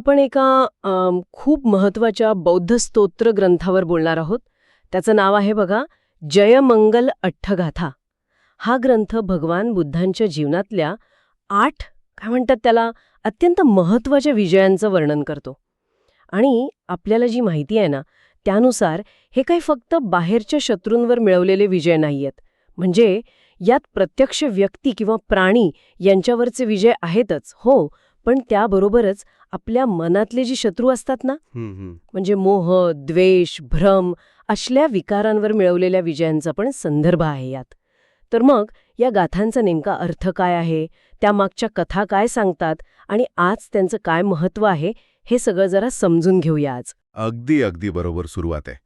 आपण एका खूप महत्त्वाच्या बौद्ध स्तोत्र ग्रंथावर बोलणार आहोत. त्याचं नाव आहे बघा जयमंगल अठ्ठगाथा. हा ग्रंथ भगवान बुद्धांच्या जीवनातल्या आठ काय म्हणतात त्याला अत्यंत महत्त्वाच्या विजयांचं वर्णन करतो. आणि आपल्याला जी माहिती आहे ना त्यानुसार हे काही फक्त बाहेरच्या शत्रूंवर मिळवलेले विजय नाहीयेत. म्हणजे यात प्रत्यक्ष व्यक्ती किंवा प्राणी यांच्यावरचे विजय आहेतच हो पण त्याबरोबरच आपल्या मनातले जी शत्रू असतात ना म्हणजे मोह द्वेष भ्रम असल्या विकारांवर मिळवलेल्या विजयांचा पण संदर्भ आहे यात. तर मग या गाथांचा नेमका अर्थ काय आहे? त्यामागच्या कथा काय सांगतात? आणि आज त्यांचं काय महत्त्व आहे? हे सगळं जरा समजून घेऊया आज. अगदी अगदी बरोबर सुरुवात आहे.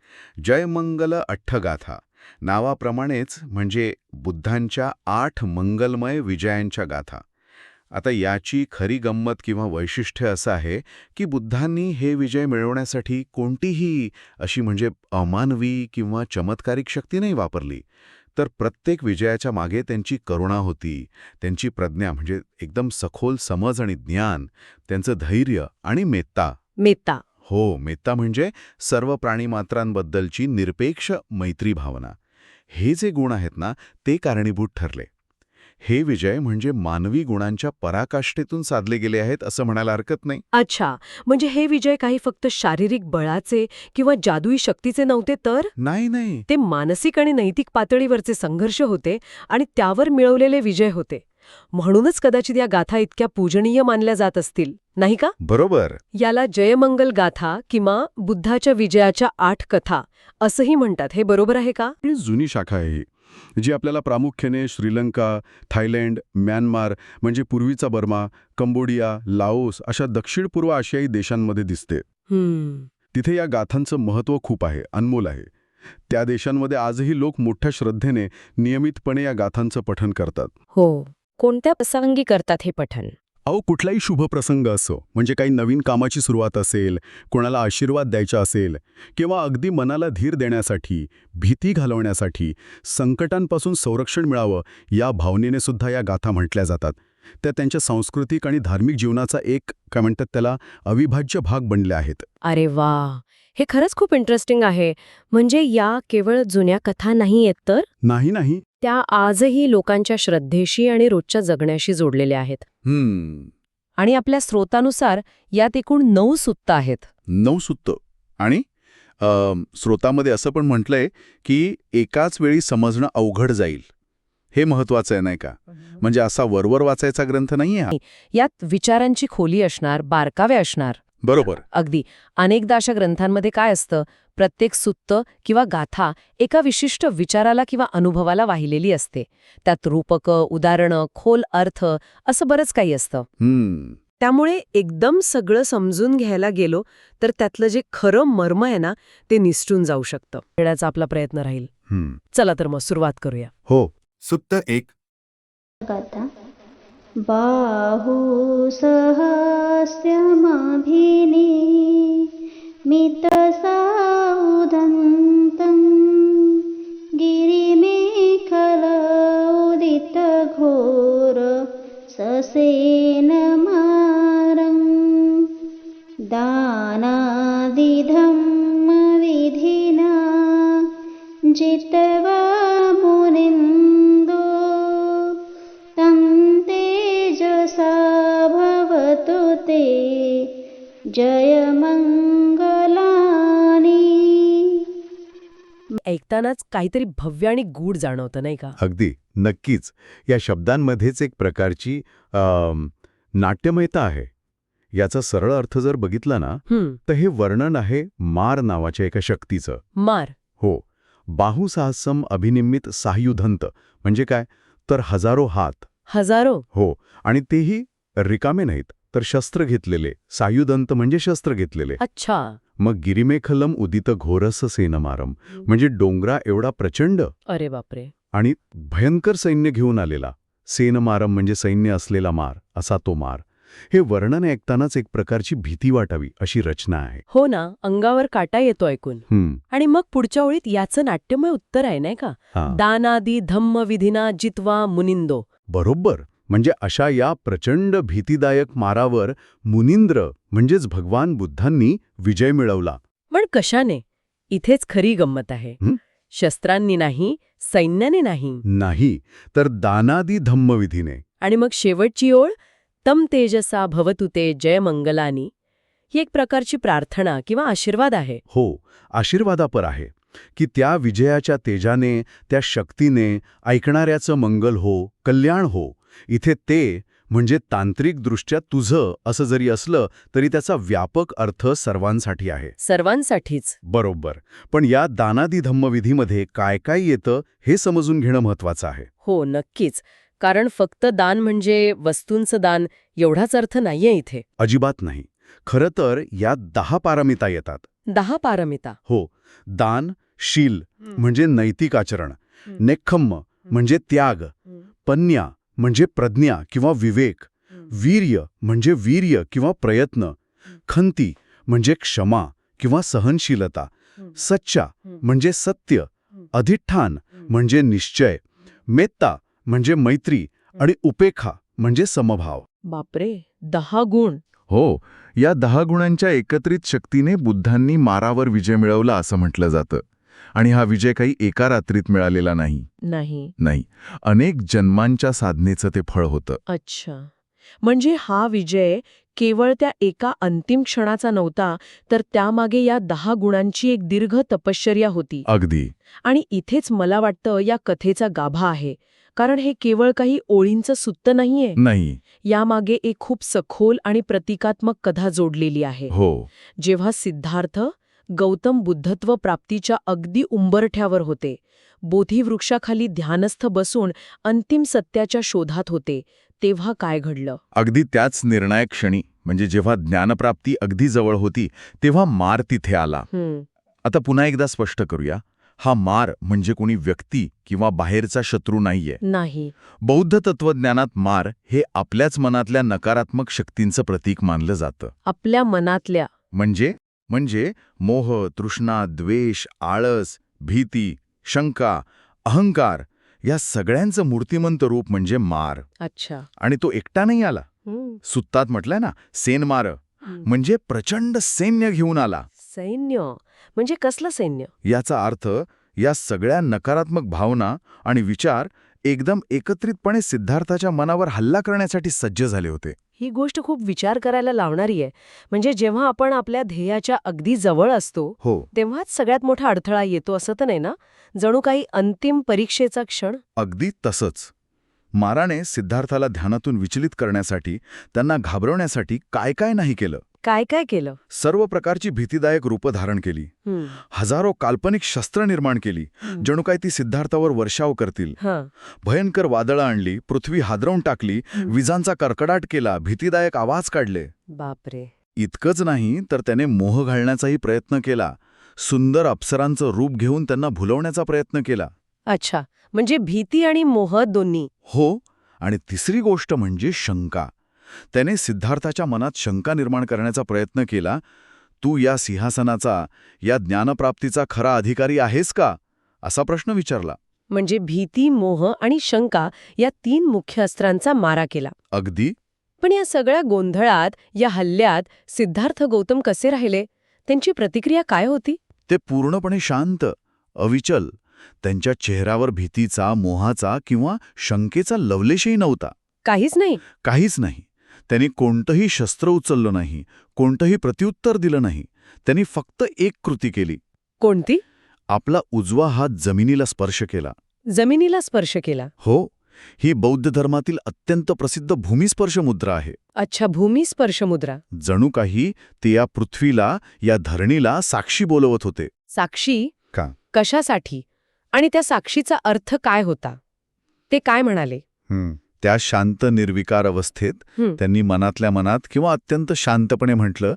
जयमंगल अठ्ठगाथा. नावाप्रमाणेच म्हणजे बुद्धांच्या आठ मंगलमय विजयांच्या गाथा. आता याची खरी गंमत किंवा वैशिष्ट्य असं आहे की बुद्धांनी हे विजय मिळवण्यासाठी कोणतीही अशी म्हणजे अमानवी किंवा चमत्कारिक शक्ती नाही वापरली. तर प्रत्येक विजयाच्या मागे त्यांची करुणा होती त्यांची प्रज्ञा म्हणजे एकदम सखोल समज आणि ज्ञान त्यांचं धैर्य आणि मेत्ता. मेत्ता. हो मेत्ता म्हणजे सर्व प्राणीमात्रांबद्दलची निरपेक्ष मैत्री भावना. हे जे गुण आहेत ना ते कारणीभूत ठरले. हे विजय म्हणजे मानवी गुणांच्या पराकाष्ठेतून साधले गेले आहेत असं म्हणायला हरकत नाही. अच्छा म्हणजे हे विजय काही फक्त शारीरिक बळाचे किंवा जादुई शक्तीचे नव्हते तर? नाही नाही. ते मानसिक आणि नैतिक पातळीवरचे संघर्ष होते आणि त्यावर मिळवलेले विजय होते. म्हणूनच कदाचित या गाथा इतक्या पूजनीय मानल्या जात असतील नाही का? बरोबर. याला जयमंगल गाथा किंवा बुद्धाच्या विजयाच्या आठ कथा असंही म्हणतात. हे बरोबर आहे का? जुनी शाखा आहे. जी आपल्याला प्रामुख्याने श्रीलंका थायलंड म्यानमार म्हणजे पूर्वीचा बर्मा कंबोडिया लाओस अशा दक्षिण पूर्व आशियाई देशांमध्ये दिसते. तिथे या गाथांचं महत्त्व खूप आहे अनमोल आहे. त्या देशांमध्ये आजही लोक मोठ्या श्रद्धेने नियमितपणे या गाथांचं पठण करतात. हो. कोणत्या प्रसंगी करतात हे पठण? अहो कुठलाही शुभ प्रसंग असो म्हणजे काही नवीन कामाची सुरुवात असेल कोणाला आशीर्वाद द्यायचा असेल किंवा अगदी मनाला धीर देण्यासाठी भीती घालवण्यासाठी संकटांपासून संरक्षण मिळावं या भावनेने सुद्धा या गाथा म्हटल्या जातात. त्या त्यांच्या सांस्कृतिक आणि धार्मिक जीवनाचा एक काय म्हणतात त्याला अविभाज्य भाग बनले आहेत. अरे वा! हे खरंच खूप इंटरेस्टिंग आहे. म्हणजे या केवळ जुन्या कथा नाही आहेत तर? नाही नाही. त्या आजही लोकांच्या श्रद्धेशी आणि रोजच्या जगण्याशी जोडलेल्या आहेत. हम्म. आणि आपल्या स्रोतानुसार यात एकूण नऊ सुत्त आहेत. नऊ सुत्त. आणि स्रोतामध्ये असं पण म्हटलंय की एकाच वेळी समजणं अवघड जाईल. हे महत्वाचं आहे नाही का? म्हणजे असा वरवर वाचायचा ग्रंथ नाहीये यात विचारांची खोली असणार बारकावे असणार. बरोबर. अगदी. अनेकदा अशा ग्रंथांमध्ये काय असतं? प्रत्येक सुत्त किंवा गाथा एका विशिष्ट विचाराला किंवा अनुभवाला वाहिलेली असते. त्यात रूपकं उदाहरणं खोल अर्थ असं बरंच काही असतं. हम्म. त्यामुळे एकदम सगळं समजून घ्यायला गेलो तर त्यातलं जे खरं मर्म आहे ना ते निसटून जाऊ शकतं. घेण्याचा आपला प्रयत्न राहील. हम्म. चला तर मग सुरुवात करूया. हो. सुत्त एक. गाथा. बाहु सहस्यमभिनि मितसा उदन्तं उदितघोर ससेन मारं दानादिधं विधिना जितवा जयमङ्गलानि ऐकतानाच काहीतरी भव्य आणि गूढ जाणवतं नाही का? अगदी. नक्कीच. या शब्दांमध्येच एक प्रकारची अम, नाट्यमयता आहे. याचा सरळ अर्थ जर बघितला ना हम्म. तर हे वर्णन आहे मार नावाच्या एका शक्तीचं. मार. हो. बाहुसाहसम अभिनिमित साह्युधंत. म्हणजे काय? तर हजारो हात. हजारो. हो. आणि तेही रिकामे नाहीत. तर शस्त्र घेतलेले. सायुदंत म्हणजे शस्त्र घेतलेले. अच्छा. मग गिरिमेखलम उदित घोरस सेनमारम. म्हणजे डोंगरा एवढा प्रचंड. अरे बापरे. आणि भयंकर सैन्य घेऊन आलेला. सेनमारम म्हणजे सैन्य असलेला मार असा तो मार. हे वर्णन ऐकतानाच एक प्रकारची भीती वाटावी अशी रचना आहे. हो ना अंगावर काटा येतो ऐकून. हम्म. आणि मग पुढच्या ओळीत याचं नाट्यमय उत्तर आहे नाही का? दानादी धम्म विधिना जित्वा मुनिंदो. बरोबर. म्हणजे अशा या प्रचंड भीतीदायक मारावर मुनिंद्र म्हणजेच भगवान बुद्धांनी विजय मिळवला. पण कशाने? इथेच खरी गंमत आहे? शस्त्रांनी नाही सैन्याने नाही. नाही तर दानादी धम्मविधीने. आणि मग शेवटची ओळ? तम तेजसा भवतु ते जय मंगलानी. ही एक प्रकारची प्रार्थना किंवा आशीर्वाद आहे. हो आशीर्वादापर आहे. की त्या विजयाच्या तेजाने त्या शक्तीने ऐकणाऱ्याचं मंगल हो कल्याण हो इथे ते म्हणजे तांत्रिकदृष्ट्या तुझं असं जरी असलं तरी त्याचा व्यापक अर्थ सर्वांसाठी आहे. सर्वांसाठीच. बरोबर. पण या दानादी धम्मविधीमध्ये काय काय येतं हे समजून घेणं महत्वाचं आहे. हो नक्कीच. कारण फक्त दान म्हणजे वस्तूंचं दान एवढाच अर्थ नाहीये इथे. अजिबात नाही. खरं तर यात दहा पारमिता येतात. दहा पारमिता. हो. दान शील म्हणजे नैतिक आचरण. नेक्खम्म म्हणजे त्याग. पन्या म्हणजे प्रज्ञा किंवा विवेक. वीर्य म्हणजे वीर्य किंवा प्रयत्न. खंती म्हणजे क्षमा किंवा सहनशीलता. सच्चा म्हणजे सत्य. अधिष्ठान म्हणजे निश्चय. मेत्ता म्हणजे मैत्री आणि उपेखा म्हणजे समभाव. बापरे दहा गुण. हो या दहा गुणांच्या एकत्रित शक्तीने बुद्धांनी मारावर विजय मिळवला असं म्हटलं जातं. आणि हा विजय काही एका रात्रीत मिळालेला नाही. नाही. नाही. अनेक जन्मांच्या साधनेचं ते फळ होतं. अच्छा. म्हणजे हा विजय केवळ त्या एका अंतिम क्षणाचा नव्हता तर त्यामागे या दहा गुणांची एक दीर्घ तपश्चर्या होती. अगदी. आणि इथेच मला वाटतं या कथेचा गाभा आहे कारण हे केवळ काही ओळींचं सुत्त नाहीये. नाही. यामागे एक खूप सखोल आणि प्रतिकात्मक कथा जोडलेली आहे. हो. जेव्हा सिद्धार्थ गौतम बुद्धत्व प्राप्तीच्या अगदी उंबरठ्यावर होते. बोधिवृक्षाखाली ध्यानस्थ बसून अंतिम सत्याच्या शोधात होते तेव्हा काय घडलं? अगदी त्याच निर्णायक क्षणी म्हणजे जेव्हा ज्ञानप्राप्ती अगदी जवळ होती तेव्हा मार तिथे आला. आता पुन्हा एकदा स्पष्ट करूया. हा मार म्हणजे कोणी व्यक्ती किंवा बाहेरचा शत्रू नाहीये. नाही. बौद्ध तत्वज्ञानात मार हे आपल्याच मनातल्या नकारात्मक शक्तींचं प्रतीक मानलं जातं. आपल्या मनातल्या. म्हणजे? म्हणजे मोह तृष्णा द्वेष आळस भीती शंका अहंकार या सगळ्यांचं मूर्तिमंत रूप म्हणजे मार. अच्छा. आणि तो एकटा नाही आला. सुत्तात म्हटलंय ना सेन मार. म्हणजे प्रचंड सैन्य घेऊन आला. सैन्य? म्हणजे कसलं सैन्य? याचा अर्थ या सगळ्या नकारात्मक भावना आणि विचार एकदम एकत्रितपणे सिद्धार्थाच्या मनावर हल्ला करण्यासाठी सज्ज झाले होते. ही गोष्ट खूप विचार करायला लावणारी आहे. म्हणजे जेव्हा आपण आपल्या ध्येयाच्या अगदी जवळ असतो हो. तेव्हाच सगळ्यात मोठा अडथळा येतो असं तर नाही ना? जणू काही अंतिम परीक्षेचा क्षण? अगदी तसंच. माराने सिद्धार्थाला ध्यानातून विचलित करण्यासाठी त्यांना घाबरवण्यासाठी काय काय नाही केलं? काय काय केलं? सर्व प्रकारची भीतीदायक रूपं धारण केली. हजारो काल्पनिक शस्त्र निर्माण केली. जणू काय ती सिद्धार्थावर वर्षाव करतील. भयंकर वादळं आणली पृथ्वी हादरवून टाकली. विजांचा कर्कडाट केला भीतीदायक आवाज काढले. बापरे. इतकंच नाही तर त्याने मोह घालण्याचाही प्रयत्न केला. सुंदर अप्सरांचं रूप घेऊन त्यांना भुलवण्याचा प्रयत्न केला. अच्छा म्हणजे भीती आणि मोह दोन्ही. हो आणि तिसरी गोष्ट म्हणजे शंका. त्याने सिद्धार्थाच्या मनात शंका निर्माण करण्याचा प्रयत्न केला तू या सिंहासनाचा या ज्ञानप्राप्तीचा खरा अधिकारी आहेस का? असा प्रश्न विचारला. म्हणजे भीती मोह आणि शंका या तीन मुख्य अस्त्रांचा मारा केला. अगदी? पण या सगळ्या गोंधळात या हल्ल्यात सिद्धार्थ गौतम कसे राहिले? त्यांची प्रतिक्रिया काय होती? ते पूर्णपणे शांत अविचल. त्यांच्या चेहऱ्यावर भीतीचा मोहाचा किंवा शंकेचा लवलेशही नव्हता. काहीच नाही. काहीच नाही. त्यांनी कोणतंही शस्त्र उचललं नाही कोणतंही प्रत्युत्तर दिलं नाही. त्यांनी फक्त एक कृती केली. कोणती? आपला उजवा हात जमिनीला स्पर्श केला. जमिनीला स्पर्श केला. हो ही बौद्ध धर्मातील अत्यंत प्रसिद्ध भूमिस्पर्श मुद्रा आहे. अच्छा भूमी स्पर्श मुद्रा. जणू काही ते या पृथ्वीला या धरणीला साक्षी बोलवत होते. साक्षी? का? कशासाठी? आणि त्या साक्षीचा अर्थ काय होता? ते काय म्हणाले? त्या शांत निर्विकार अवस्थेत. त्यांनी मनातल्या मनात किंवा अत्यंत शांतपणे म्हटलं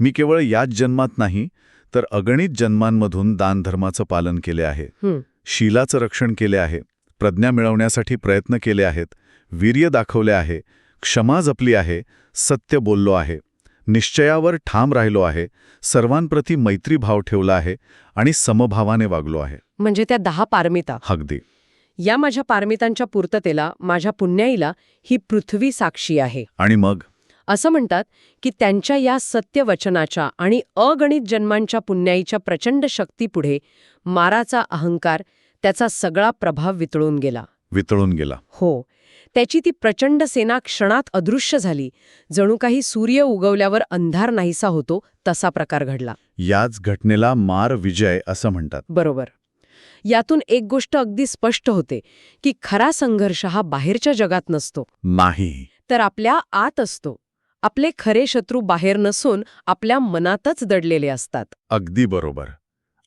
मी केवळ याच जन्मात नाही तर अगणित जन्मांमधून दानधर्माचं पालन केले आहे. शीलाचं रक्षण केले आहे. प्रज्ञा मिळवण्यासाठी प्रयत्न केले आहेत. वीर्य दाखवले आहे. क्षमा जपली आहे. सत्य बोललो आहे. निश्चयावर ठाम राहिलो आहे. सर्वांप्रती मैत्रीभाव ठेवला आहे आणि समभावाने वागलो आहे. म्हणजे त्या दहा पारमिता. अगदी. या माझ्या पारमितांच्या पूर्ततेला माझ्या पुण्याईला ही पृथ्वी साक्षी आहे. आणि मग? असं म्हणतात की त्यांच्या या सत्यवचनाच्या आणि अगणित जन्मांच्या पुण्याईच्या प्रचंड शक्तीपुढे माराचा अहंकार त्याचा सगळा प्रभाव वितळून गेला. वितळून गेला. हो. त्याची ती प्रचंड सेना क्षणात अदृश्य झाली. जणू काही सूर्य उगवल्यावर अंधार नाहीसा होतो तसा प्रकार घडला. याच घटनेला मार विजय असं म्हणतात. बरोबर. यातून एक गोष्ट अगदी स्पष्ट होते की खरा संघर्ष हा बाहेरच्या जगात नसतो. नाही. तर आपल्या आत असतो. आपले खरे शत्रू बाहेर नसून आपल्या मनातच दडलेले असतात. अगदी बरोबर.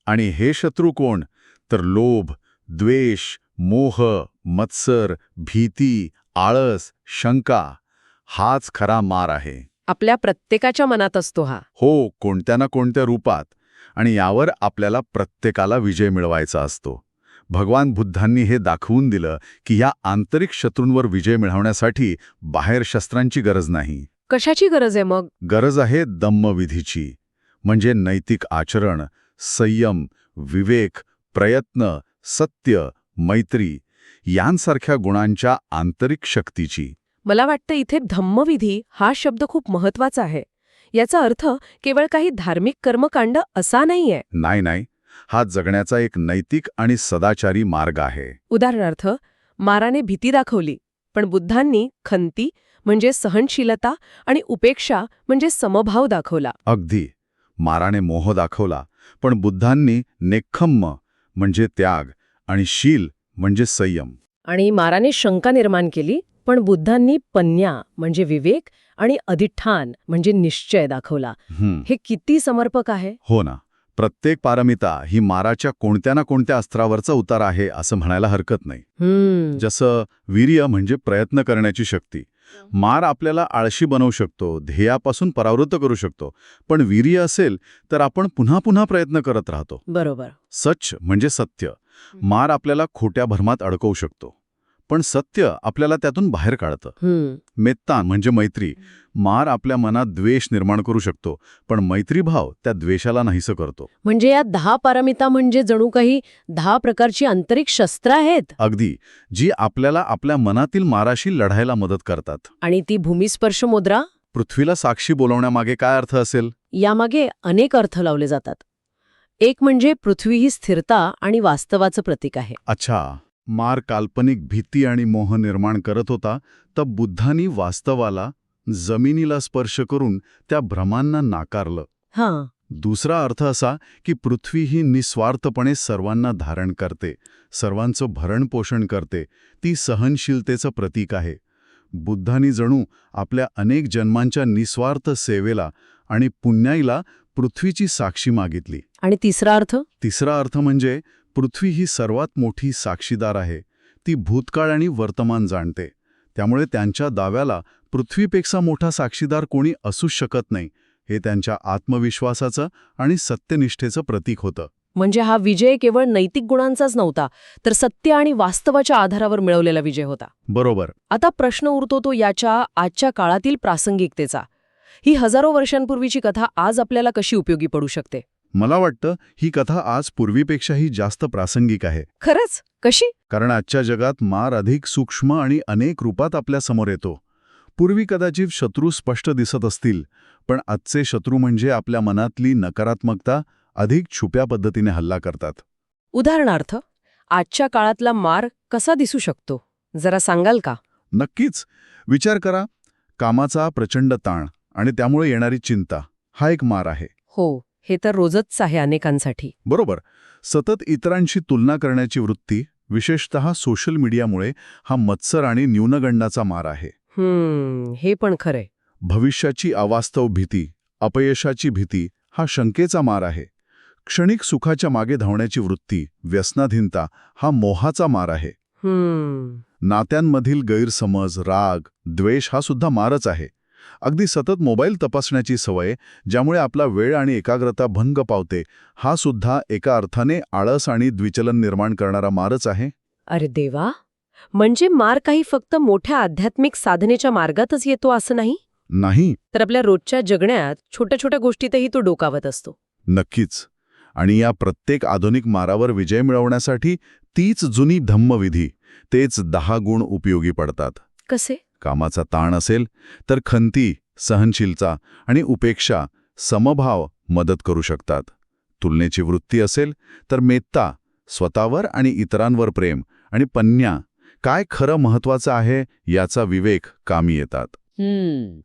आणि हे शत्रू कोण? तर लोभ द्वेष मोह मत्सर भीती आळस शंका हाच खरा मार आहे. आपल्या प्रत्येकाच्या मनात असतो हा. हो कोणत्या ना कोणत्या रूपात. आणि यावर आपल्याला प्रत्येकाला विजय मिळवायचा असतो. भगवान बुद्धांनी हे दाखवून दिलं की या आंतरिक शत्रूंवर विजय मिळवण्यासाठी बाहेर शस्त्रांची गरज नाही. कशाची गरज आहे मग? गरज आहे दम्मविधीची म्हणजे नैतिक आचरण संयम विवेक प्रयत्न सत्य मैत्री यांसारख्या गुणांच्या आंतरिक शक्तीची. मला वाटतं इथे धम्मविधी हा शब्द खूप महत्त्वाचा आहे. याचा अर्थ केवळ काही धार्मिक कर्मकांड असा नाहीये. नाही नाही. हा जगण्याचा एक नैतिक आणि सदाचारी मार्ग आहे. उदाहरणार्थ माराने भीती दाखवली पण बुद्धांनी खंती म्हणजे सहनशीलता आणि उपेक्षा म्हणजे समभाव दाखवला. अगदी. माराने मोह दाखवला पण बुद्धांनी नेखम्म म्हणजे त्याग आणि शील म्हणजे संयम. आणि माराने शंका निर्माण केली पण बुद्धांनी पन्या म्हणजे विवेक आणि अधिष्ठान म्हणजे निश्चय दाखवला. हं, किती समर्पक आहे? हो ना. प्रत्येक पारमिता ही माराच्या कोणत्या ना कोणत्या अस्त्रावरचा उतार आहे असं म्हणायला हरकत नाही. जसं वीर्य म्हणजे प्रयत्न करण्याची शक्ती. मार आपल्याला आळशी बनवू शकतो ध्येयापासून परावृत्त करू शकतो. पण वीर्य असेल तर आपण पुन्हा पुन्हा प्रयत्न करत राहतो. बरोबर. सच म्हणजे सत्य. मार आपल्याला खोट्या भरमात अडकवू शकतो. पण सत्य आपल्याला त्यातून बाहेर काढतं. मेत्ता म्हणजे मैत्री. मार आपल्या मनात द्वेष निर्माण करू शकतो पण मैत्रीभाव त्या द्वेषाला नाहीसं करतो. म्हणजे या दहा पारमिता म्हणजे जणू काही दहा प्रकारची आंतरिक शस्त्र आहेत? अगदी. जी आपल्याला आपल्या मनातील माराशी लढायला मदत करतात. आणि ती भूमिस्पर्श मुद्रा? पृथ्वीला साक्षी बोलवण्यामागे काय अर्थ असेल? यामागे अनेक अर्थ लावले जातात. एक म्हणजे पृथ्वी ही स्थिरता आणि वास्तवाचं प्रतीक आहे. अच्छा. मार काल्पनिक भीती आणि मोह निर्माण करत होता तर बुद्धांनी वास्तवाला जमिनीला स्पर्श करून त्या भ्रमांना नाकारलं. हां. दुसरा अर्थ असा की पृथ्वी ही निस्वार्थपणे सर्वांना धारण करते सर्वांचं भरणपोषण करते ती सहनशीलतेचं प्रतीक आहे. बुद्धांनी जणू आपल्या अनेक जन्मांच्या निस्वार्थ सेवेला आणि पुण्याईला पृथ्वीची साक्षी मागितली. आणि तिसरा अर्थ? तिसरा अर्थ म्हणजे पृथ्वी ही सर्वात मोठी साक्षीदार आहे. ती भूतकाळ आणि वर्तमान जाणते. त्यामुळे त्यांच्या दाव्याला पृथ्वीपेक्षा मोठा साक्षीदार कोणी असूच शकत नाही. हे त्यांच्या आत्मविश्वासाचं आणि सत्यनिष्ठेचं प्रतीक होतं. म्हणजे हा विजय केवळ नैतिक गुणांचाच नव्हता तर सत्य आणि वास्तवाच्या आधारावर मिळवलेला विजय होता. बरोबर. आता प्रश्न उरतो तो याच्या आजच्या काळातील प्रासंगिकतेचा. ही हजारो वर्षांपूर्वीची कथा आज आपल्याला कशी उपयोगी पडू शकते? मला वाटतं ही कथा आज पूर्वीपेक्षाही जास्त प्रासंगिक आहे. खरंच? कशी? कारण आजच्या जगात मार अधिक सूक्ष्म आणि अनेक रूपात आपल्यासमोर येतो. पूर्वी कदाचित शत्रू स्पष्ट दिसत असतील पण आजचे शत्रू म्हणजे आपल्या मनातली नकारात्मकता अधिक छुप्या पद्धतीने हल्ला करतात. उदाहरणार्थ आजच्या काळातला मार कसा दिसू शकतो? जरा सांगाल का? नक्कीच. विचार करा कामाचा प्रचंड ताण आणि त्यामुळे येणारी चिंता हा एक मार आहे. हो. हे तर रोजच आहे अनेकांसाठी. बरोबर. सतत इतरांशी तुलना करण्याची वृत्ती विशेषतः सोशल मीडियामुळे हा मत्सर आणि न्यूनगंडाचा मार आहे. हे पण खरंय. भविष्याची अवास्तव भीती अपयशाची भीती हा शंकेचा मार आहे. क्षणिक सुखाच्या मागे धावण्याची वृत्ती व्यसनाधीनता हा मोहाचा मार आहे. नात्यांमधील गैरसमज राग द्वेष हा सुद्धा मारच आहे. अगदी सतत मोबाईल तपासण्याची सवय ज्यामुळे आपला वेळ आणि एकाग्रता भंग पावते हा सुद्धा एका अर्थाने आळस आणि द्विचलन निर्माण करणारा मारच आहे. अरे देवा! म्हणजे मार काही फक्त मोठ्या आध्यात्मिक साधनेच्या मार्गातच येतो असं नाही? नाही. तर आपल्या रोजच्या जगण्यात छोट्या छोट्या गोष्टीतही तो डोकावत असतो. नक्कीच. आणि या प्रत्येक आधुनिक मारावर विजय मिळवण्यासाठी तीच जुनी धम्मविधी तेच दहा गुण उपयोगी पडतात. कसे? कामाचा ताण असेल तर खंती सहनशीलता आणि उपेक्षा समभाव मदत करू शकतात. तुलनेची वृत्ती असेल तर मेत्ता स्वतःवर आणि इतरांवर प्रेम आणि पन्या काय खरं महत्वाचं आहे याचा विवेक कामी येतात.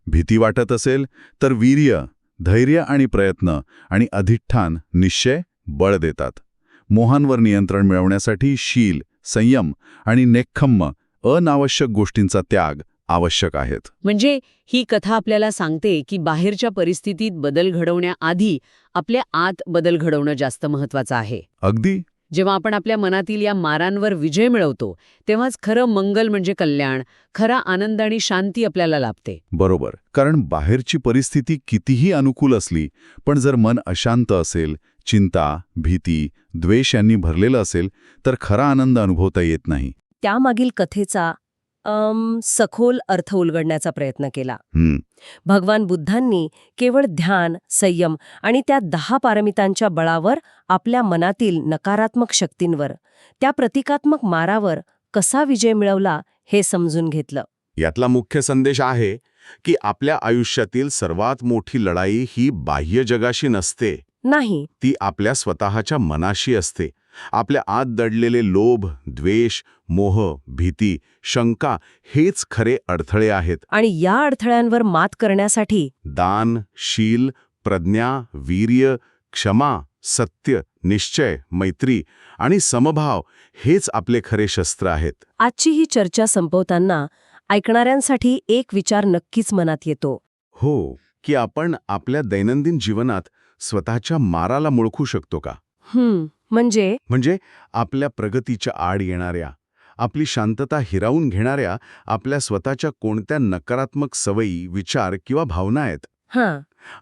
भीती वाटत असेल तर वीर्य धैर्य आणि प्रयत्न आणि अधिष्ठान निश्चय बळ देतात. मोहांवर नियंत्रण मिळवण्यासाठी शील संयम आणि नेक्खम्म अनावश्यक गोष्टींचा त्याग आवश्यक आहेत. म्हणजे ही कथा आपल्याला सांगते की बाहेरच्या परिस्थितीत बदल घडवण्याआधी आपल्या आत बदल घडवणं जास्त महत्वाचं आहे. अगदी. जेव्हा आपण आपल्या मनातील या मारांवर विजय मिळवतो तेव्हाच खरं मंगल म्हणजे कल्याण खरा आनंद आणि शांती आपल्याला लाभते. बरोबर. कारण बाहेरची परिस्थिती कितीही अनुकूल असली पण जर मन अशांत असेल चिंता भीती द्वेष यांनी भरलेलं असेल तर खरा आनंद अनुभवता येत नाही. त्यामागील कथेचा सखोल अर्थ उलगडण्याचा प्रयत्न केला. भगवान बुद्धांनी केवळ ध्यान संयम आणि त्या दहा पारमितांच्या बळावर आपल्या मनातील नकारात्मक शक्तींवर त्या प्रतिकात्मक मारावर कसा विजय मिळवला हे समजून घेतलं. यातला मुख्य संदेश आहे की आपल्या आयुष्यातील सर्वात मोठी लढाई ही बाह्य जगाशी नसते. नाही. ती आपल्या स्वतःच्या मनाशी असते. आपल्या आत दडलेले लोभ द्वेष मोह भीती शंका हेच खरे अडथळे आहेत. आणि या अडथळ्यांवर मात करण्यासाठी दान शील प्रज्ञा वीर्य क्षमा सत्य निश्चय मैत्री आणि समभाव हेच आपले खरे शस्त्र आहेत. आजची ही चर्चा संपवताना ऐकणाऱ्यांसाठी एक विचार नक्कीच मनात येतो. हो की आपण आपल्या दैनंदिन जीवनात स्वतःच्या माराला मुळखू शकतो का? म्हणजे? म्हणजे आपल्या प्रगतीच्या आड येणाऱ्या आपली शांतता हिरावून घेणाऱ्या आपल्या स्वतःच्या कोणत्या नकारात्मक सवयी विचार किंवा भावना आहेत?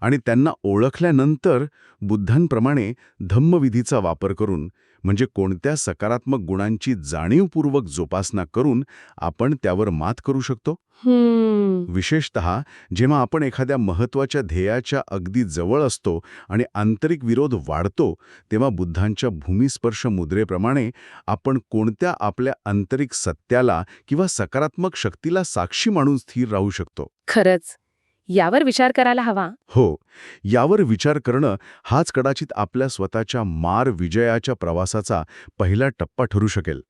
आणि त्यांना ओळखल्यानंतर बुद्धांप्रमाणे धम्मविधीचा वापर करून म्हणजे कोणत्या सकारात्मक गुणांची जाणीवपूर्वक जोपासना करून आपण त्यावर मात करू शकतो? विशेषत जेव्हा आपण एखाद्या महत्त्वाच्या ध्येयाच्या अगदी जवळ असतो आणि आंतरिक विरोध वाढतो तेव्हा बुद्धांच्या भूमिस्पर्श मुद्रेप्रमाणे आपण कोणत्या आपल्या आंतरिक सत्याला किंवा सकारात्मक शक्तीला साक्षी मानून स्थिर राहू शकतो? खरंच. यावर विचार करायला हवा. हो यावर विचार करणं हाच कदाचित आपल्या स्वतःच्या मार विजयाच्या प्रवासाचा पहिला टप्पा ठरू शकेल.